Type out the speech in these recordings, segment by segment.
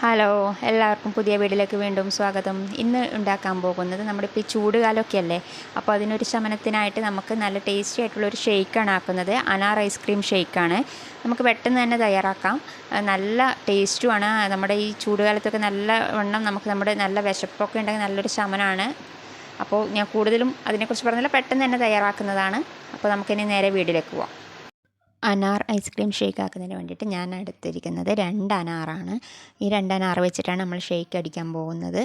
Hello എല്ലാവർക്കും പുതിയ വീഡിയോയിലേക്ക് വീണ്ടും സ്വാഗതം. ഇന്ന് ഉണ്ടാക്കാൻ പോകുന്നത് നമ്മുടെ ഇപ്പോൾ ഈ ചൂടുകാലമൊക്കെ അല്ലേ അപ്പോൾ അതിനൊരു ശമനത്തിനായിട്ട് നമുക്ക് നല്ല ടേസ്റ്റി ആയിട്ടുള്ള ഒരു ഷേക്കാണ് ആക്കുന്നത്. അനാർ ഐസ്ക്രീം ഷേക്കാണ് നമുക്ക് പെട്ടെന്ന് തന്നെ തയ്യാറാക്കാം. നല്ല ടേസ്റ്റുമാണ് നമ്മുടെ ഈ ചൂടുകാലത്തൊക്കെ നല്ല വണ്ണം നമുക്ക് നമ്മുടെ നല്ല വിശപ്പൊക്കെ ഉണ്ടെങ്കിൽ നല്ലൊരു ശമനമാണ് അപ്പോൾ ഞാൻ കൂടുതലും അതിനെക്കുറിച്ച് പറഞ്ഞാൽ പെട്ടെന്ന് തന്നെ തയ്യാറാക്കുന്നതാണ്. അപ്പോൾ നമുക്കിനി നേരെ വീഡിയോയിലേക്ക് പോവാം. അനാർ ഐസ്ക്രീം ഷേക്ക് ആക്കുന്നതിന് വേണ്ടിയിട്ട് ഞാൻ എടുത്തിരിക്കുന്നത് രണ്ട് അനാറാണ്. ഈ രണ്ട് അനാർ വെച്ചിട്ടാണ് നമ്മൾ ഷേക്ക് അടിക്കാൻ പോകുന്നത്.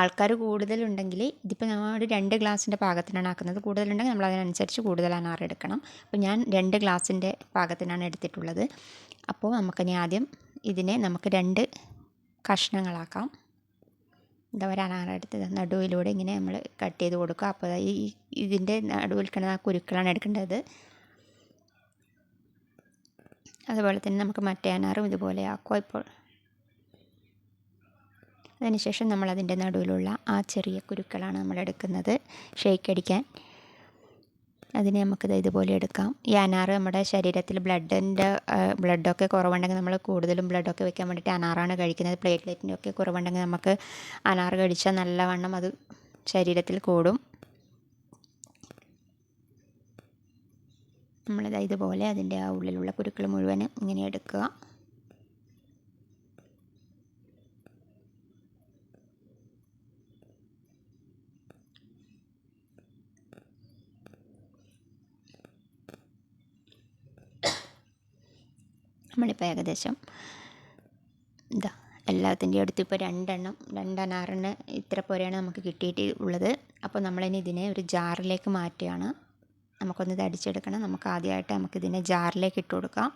ആൾക്കാർ കൂടുതലുണ്ടെങ്കിൽ ഇതിപ്പോൾ നമ്മൾ രണ്ട് ഗ്ലാസിന്റെ പാകത്തിനാണ് ആക്കുന്നത്. കൂടുതലുണ്ടെങ്കിൽ നമ്മൾ അതിനനുസരിച്ച് കൂടുതൽ അനാർ എടുക്കണം. അപ്പോൾ ഞാൻ രണ്ട് ഗ്ലാസിന്റെ പാകത്തിനാണ് എടുത്തിട്ടുള്ളത്. അപ്പോൾ നമുക്കിനി ആദ്യം ഇതിനെ നമുക്ക് രണ്ട് കഷ്ണങ്ങളാക്കാം. എന്താ ഒരു അനാറെടുത്ത് നടുവിലൂടെ ഇങ്ങനെ നമ്മൾ കട്ട് ചെയ്ത് കൊടുക്കുക. അപ്പോൾ ഈ ഇതിന്റെ നടുവിൽ കിടന്ന കുരുക്കളാണ് എടുക്കേണ്ടത്. അതുപോലെ തന്നെ നമുക്ക് മറ്റേ അനാറും ഇതുപോലെ ആക്കുക ഇപ്പോൾ അതിനുശേഷം നമ്മൾ അതിന്റെ നടുവിലുള്ള ആ ചെറിയ കുരുക്കളാണ് നമ്മൾ എടുക്കുന്നത്. ഷേക്ക് അടിക്കാൻ. അതിനെ നമുക്കിത് ഇതുപോലെ എടുക്കാം. ഈ അനാറ് നമ്മുടെ ശരീരത്തിൽ ബ്ലഡിന്റെ ബ്ലഡൊക്കെ കുറവുണ്ടെങ്കിൽ നമ്മൾ കൂടുതലും ബ്ലഡൊക്കെ വെക്കാൻ വേണ്ടിയിട്ട് അനാറാണ് കഴിക്കുന്നത്. പ്ലേറ്റ്ലെറ്റിന്റെ ഒക്കെ കുറവുണ്ടെങ്കിൽ നമുക്ക് അനാറ് കഴിച്ചാൽ നല്ലവണ്ണം അത് ശരീരത്തിൽ കൂടും. നമ്മളിത് ഇതുപോലെ അതിന്റെ ആ ഉള്ളിലുള്ള കുരുക്കൾ മുഴുവൻ ഇങ്ങനെ എടുക്കുക. നമ്മളിപ്പോൾ ഏകദേശം ഇതാ എല്ലാത്തിന്റെയും അടുത്ത് ഇപ്പോൾ രണ്ടെണ്ണം രണ്ടനാറിന് ഇത്ര പോലെയാണ് നമുക്ക് കിട്ടിയിട്ട് ഉള്ളത് അപ്പോൾ നമ്മളിനി ഇതിനെ ഒരു ജാറിലേക്ക് മാറ്റുകയാണ്. നമുക്കൊന്ന് ഇത് അടിച്ചെടുക്കണം. നമുക്ക് ആദ്യമായിട്ട് നമുക്കിതിനെ ജാറിലേക്ക് ഇട്ട് കൊടുക്കാം.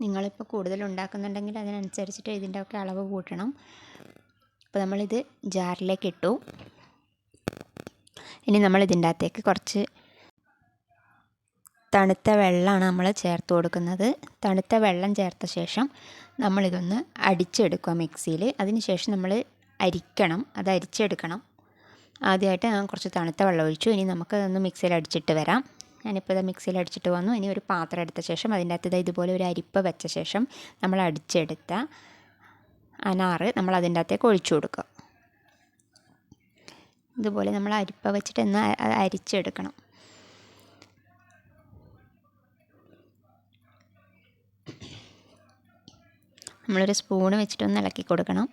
നിങ്ങളിപ്പോൾ കൂടുതൽ ഉണ്ടാക്കുന്നുണ്ടെങ്കിൽ അതിനനുസരിച്ചിട്ട് ഇതിന്റെ ഒക്കെ അളവ് കൂട്ടണം. അപ്പോൾ നമ്മളിത് ജാറിലേക്ക് ഇട്ടു. ഇനി നമ്മൾ ഇതിന്റെ അകത്തേക്ക് കുറച്ച് തണുത്ത വെള്ളമാണ് നമ്മൾ ചേർത്ത് കൊടുക്കുന്നത്. തണുത്ത വെള്ളം ചേർത്ത ശേഷം നമ്മളിതൊന്ന് അടിച്ചെടുക്കുക മിക്സിയിൽ. അതിന് ശേഷം നമ്മൾ അരിക്കണം. അത് അരിച്ചെടുക്കണം. ആദ്യമായിട്ട് ഞാൻ കുറച്ച് തണുത്ത വെള്ളം ഒഴിച്ചു. ഇനി നമുക്ക് അതൊന്ന് മിക്സിയിൽ അടിച്ചിട്ട് വരാം. ഞാനിപ്പോൾ ഇത് മിക്സിയിൽ അടിച്ചിട്ട് വന്നു. ഇനി ഒരു പാത്രം എടുത്ത ശേഷം അതിന്റെ അകത്ത് ഇതുപോലെ ഒരു അരിപ്പ വെച്ച ശേഷം നമ്മൾ അടിച്ചെടുത്ത അനാറ് നമ്മൾ അതിന്റെ അകത്തേക്ക് ഒഴിച്ചു കൊടുക്കുക. ഇതുപോലെ നമ്മൾ അരിപ്പ വെച്ചിട്ട് ഒന്ന് അരിച്ചെടുക്കണം. നമ്മളൊരു സ്പൂണ് വെച്ചിട്ട് ഒന്ന് ഇളക്കി കൊടുക്കണം.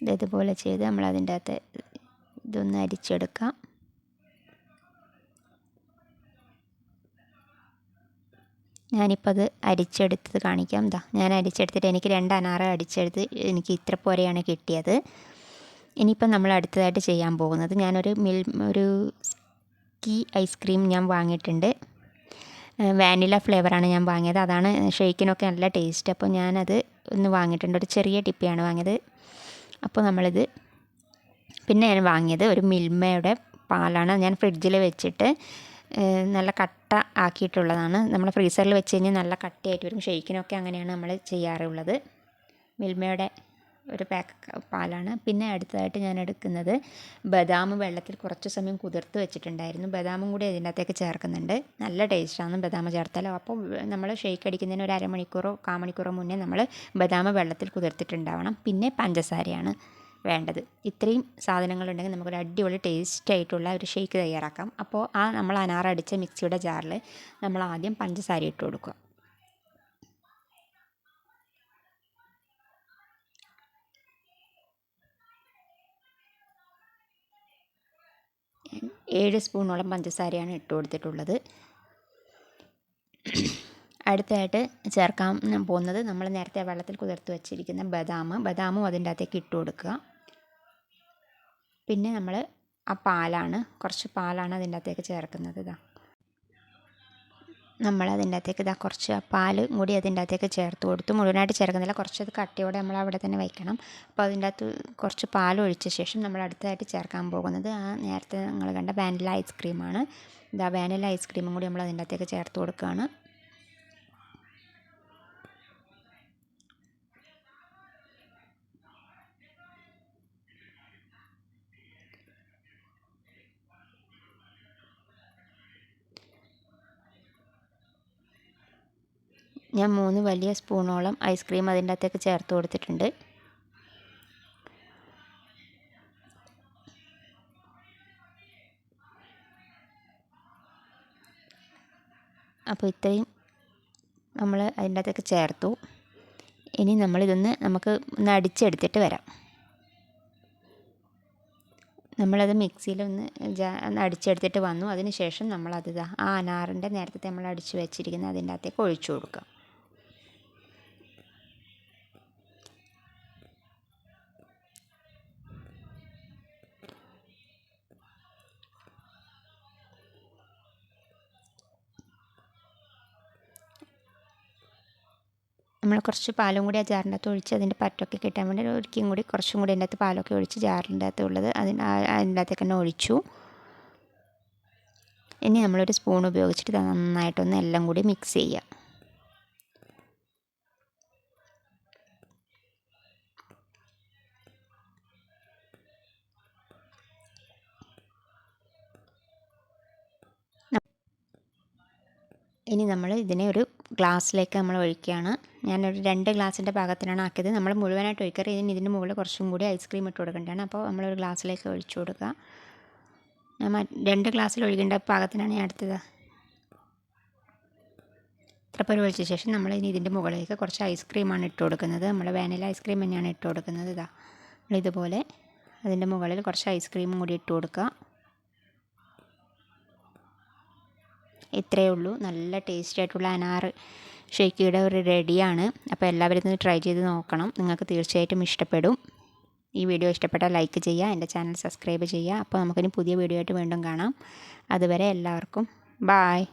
ഇതുപോലെ ചെയ്ത് നമ്മൾ അതിന്റെ അകത്ത് ഇതൊന്ന് അരിച്ചെടുക്കാം. ഞാനിപ്പോൾ അത് അരിച്ചെടുത്തത് കാണിക്കാം. എന്താ ഞാൻ അരിച്ചെടുത്തിട്ട് എനിക്ക് രണ്ട് അനാറ് അടിച്ചെടുത്ത് എനിക്ക് ഇത്ര പോരെയാണ് കിട്ടിയത്. ഇനിയിപ്പം നമ്മൾ അടുത്തതായിട്ട് ചെയ്യാൻ പോകുന്നത്. ഞാനൊരു മിൽ ഒരു കീ ഐസ്ക്രീം ഞാൻ വാങ്ങിയിട്ടുണ്ട്. വാനില ഫ്ലേവറാണ് ഞാൻ വാങ്ങിയത്. അതാണ് ഷെയ്ക്കിനൊക്കെ നല്ല ടേസ്റ്റ് അപ്പോൾ ഞാനത് ഒന്ന് വാങ്ങിയിട്ടുണ്ട്. ഒരു ചെറിയ ടിപ്പിയാണ് വാങ്ങിയത്. അപ്പോൾ നമ്മളിത് പിന്നെ ഞാൻ വാങ്ങിയത് ഒരു മിൽമയുടെ പാലാണ്. ഞാൻ ഫ്രിഡ്ജിൽ വെച്ചിട്ട് നല്ല കട്ട ആക്കിയിട്ടുള്ളതാണ്. നമ്മൾ ഫ്രീസറിൽ വെച്ച് കഴിഞ്ഞാൽ നല്ല കട്ടിയായിട്ട് വരും. ഷെയ്ക്കിനൊക്കെ അങ്ങനെയാണ് നമ്മൾ ചെയ്യാറുള്ളത്. മിൽമയുടെ ഒരു പാക്ക് പാലാണ്. പിന്നെ അടുത്തതായിട്ട് ഞാൻ എടുക്കുന്നത് ബദാം വെള്ളത്തിൽ കുറച്ച് സമയം കുതിർത്ത് വെച്ചിട്ടുണ്ടായിരുന്നു. ബദാമും കൂടി അതിന്റെ അകത്തേക്ക് ചേർക്കുന്നുണ്ട്. നല്ല ടേസ്റ്റാണ് ബദാം ചേർത്താൽ. അപ്പോൾ നമ്മൾ ഷേക്ക് അടിക്കുന്നതിന് ഒരു അരമണിക്കൂറോ കാമണിക്കൂറോ മുന്നേ നമ്മൾ ബദാം വെള്ളത്തിൽ കുതിർത്തിട്ടുണ്ടാവണം. പിന്നെ പഞ്ചസാരയാണ്. വേണ്ടത്. ഇത്രയും സാധനങ്ങളുണ്ടെങ്കിൽ നമുക്കൊരു അടിപൊളി ടേസ്റ്റ് ആയിട്ടുള്ള ഒരു ഷേക്ക് തയ്യാറാക്കാം. അപ്പോൾ ആ നമ്മൾ അനാറടിച്ച മിക്സിയുടെ ജാറിൽ നമ്മൾ ആദ്യം പഞ്ചസാര ഇട്ട് കൊടുക്കുക. ഏഴ് സ്പൂണോളം പഞ്ചസാരയാണ് ഇട്ട് കൊടുത്തിട്ടുള്ളത്. അടുത്തായിട്ട് ചേർക്കാൻ പോകുന്നത് നമ്മൾ നേരത്തെ വെള്ളത്തിൽ കുതിർത്ത് വെച്ചിരിക്കുന്ന ബദാം. ബദാമും അതിന്റെ അകത്തേക്ക് ഇട്ട് കൊടുക്കുക. പിന്നെ നമ്മൾ ആ പാലാണ് കുറച്ച് പാലാണ് അതിന്റെ അകത്തേക്ക് ചേർക്കുന്നത് ഇതാ. നമ്മൾ അതിന്റെ അകത്തേക്ക് ഇതാ കുറച്ച് ആ പാൽ കൂടി അതിന്റെ അകത്തേക്ക് ചേർത്ത് കൊടുത്തു മുഴുവനായിട്ട് ചേർക്കുന്നില്ല. കുറച്ചത് കട്ടിയോടെ നമ്മൾ അവിടെ തന്നെ വയ്ക്കണം. അപ്പോൾ അതിന്റെ അകത്ത് കുറച്ച് പാൽ ഒഴിച്ച ശേഷം നമ്മൾ അടുത്തതായിട്ട് ചേർക്കാൻ പോകുന്നത് ആ നേരത്തെ നിങ്ങൾ കണ്ട വാനില ഐസ്ക്രീമാണ്. ഇതാ വാനില ഐസ്ക്രീമും കൂടി നമ്മൾ അതിന്റെ അകത്തേക്ക് ചേർത്ത് കൊടുക്കുകയാണ്. ഞാൻ മൂന്ന് വലിയ സ്പൂണോളം ഐസ്ക്രീം അതിന്റെ അകത്തേക്ക് ചേർത്ത് കൊടുത്തിട്ടുണ്ട്. അപ്പോൾ ഇത്രയും നമ്മൾ അതിന്റെ അകത്തേക്ക് ചേർത്തു. ഇനി നമ്മളിതൊന്ന് നമുക്ക് ഒന്ന് അടിച്ചെടുത്തിട്ട് വരാം. നമ്മളത് മിക്സിയിൽ ഒന്ന് ഒന്ന് അടിച്ചെടുത്തിട്ട് വന്നു. അതിന് ശേഷം നമ്മളത് ആ അനാറിന്റെ നേരത്തെ നമ്മൾ അടിച്ച് വെച്ചിരിക്കുന്ന അതിന്റെ അകത്തേക്ക് ഒഴിച്ചു കൊടുക്കുക നമ്മൾ കുറച്ച് പാലും കൂടി ആ ജാറിന്റെ അകത്ത് ഒഴിച്ച് അതിന്റെ പറ്റൊക്കെ കിട്ടാൻ വേണ്ടി ഒരിക്കലും കൂടി കുറച്ചും കൂടി അതിന്റെ അകത്ത് പാലൊക്കെ ഒഴിച്ച് ജാറിന്റെ അകത്ത് ഉള്ളത് അതിന് അതിന്റെ അകത്തേക്ക് തന്നെ ഒഴിച്ചു. ഇനി നമ്മളൊരു സ്പൂൺ ഉപയോഗിച്ചിട്ട് നന്നായിട്ടൊന്ന് എല്ലാം കൂടി മിക്സ് ചെയ്യാം. ഇനി നമ്മൾ ഇതിനെ ഒരു ഗ്ലാസ്സിലേക്ക് നമ്മൾ ഒഴിക്കുകയാണ്. ഞാനൊരു രണ്ട് ഗ്ലാസിന്റെ പാകത്തിനാണ് ആക്കിയത്. നമ്മൾ മുഴുവനായിട്ട് ഒഴിക്കാറ്. ഇതിന് ഇതിന് മുകളിൽ കുറച്ചും കൂടി ഐസ്ക്രീം ഇട്ട് കൊടുക്കേണ്ടതാണ്. അപ്പോൾ നമ്മളൊരു ഗ്ലാസ്സിലേക്ക് ഒഴിച്ചു കൊടുക്കുക. ഞാൻ രണ്ട് ഗ്ലാസ്സിൽ ഒഴിക്കേണ്ട പാകത്തിനാണ് ഞാൻ എടുത്തത്. ഇത്രപ്പൊരു ഒഴിച്ച ശേഷം നമ്മൾ ഇനി ഇതിന്റെ മുകളിലേക്ക് കുറച്ച് ഐസ്ക്രീമാണ് ഇട്ട് കൊടുക്കുന്നത്. നമ്മൾ വാനില ഐസ്ക്രീം തന്നെയാണ് ഇട്ട് കൊടുക്കുന്നത്. ഇതാ. നമ്മളിതുപോലെ അതിന്റെ മുകളിൽ കുറച്ച് ഐസ്ക്രീമും കൂടി ഇട്ട് കൊടുക്കുക. ഇത്രയേ ഉള്ളൂ. നല്ല ടേസ്റ്റി ആയിട്ടുള്ള അനാർ ഷേക്കിയുടെ ഒരു റെഡിയാണ്. അപ്പോൾ എല്ലാവരും ഇത് ട്രൈ ചെയ്ത് നോക്കണം. നിങ്ങൾക്ക് തീർച്ചയായിട്ടും ഇഷ്ടപ്പെടും. ഈ വീഡിയോ ഇഷ്ടപ്പെട്ടാൽ ലൈക്ക് ചെയ്യുക എന്റെ ചാനൽ സബ്സ്ക്രൈബ് ചെയ്യുക. അപ്പോൾ നമുക്കിനി പുതിയ വീഡിയോ ആയിട്ട് വീണ്ടും കാണാം. അതുവരെ എല്ലാവർക്കും ബായ്